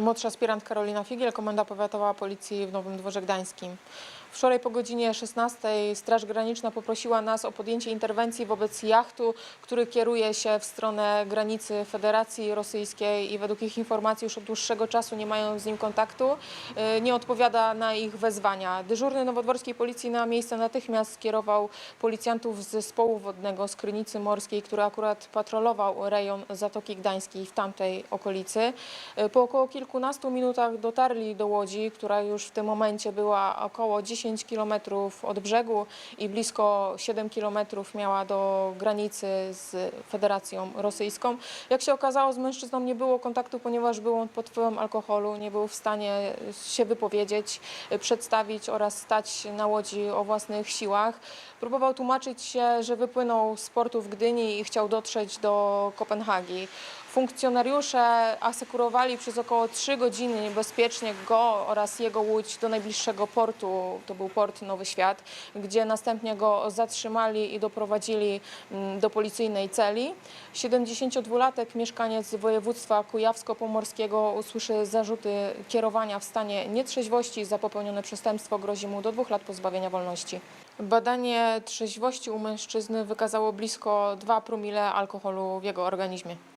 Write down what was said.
Młodsza aspirant Karolina Figiel, Komenda Powiatowa Policji w Nowym Dworze Gdańskim. Wczoraj po godzinie 16 Straż Graniczna poprosiła nas o podjęcie interwencji wobec jachtu, który kieruje się w stronę granicy Federacji Rosyjskiej i według ich informacji już od dłuższego czasu nie mają z nim kontaktu, y, nie odpowiada na ich wezwania. Dyżurny Nowodworskiej Policji na miejsce natychmiast skierował policjantów z zespołu wodnego z Krynicy Morskiej, który akurat patrolował rejon Zatoki Gdańskiej w tamtej okolicy. Y, Po około kilkunastu minutach dotarli do łodzi, która już w tym momencie była około 10 km od brzegu i blisko 7 km miała do granicy z Federacją Rosyjską. Jak się okazało, z mężczyzną nie było kontaktu, ponieważ był on pod wpływem alkoholu, nie był w stanie się wypowiedzieć, przedstawić oraz stać na łodzi o własnych siłach. Próbował tłumaczyć się, że wypłynął z portu w Gdyni i chciał dotrzeć do Kopenhagi. Funkcjonariusze asekurowali przez około 3 godziny bezpiecznie go oraz jego łódź do najbliższego portu, to był port Nowy Świat, gdzie następnie go zatrzymali i doprowadzili mm, do policyjnej celi. 72-latek, mieszkaniec województwa kujawsko-pomorskiego usłyszy zarzuty kierowania w stanie nietrzeźwości za popełnione przestępstwo. Grozi mu do dwóch lat pozbawienia wolności. Badanie trzeźwości u mężczyzny wykazało blisko 2 promile alkoholu w jego organizmie.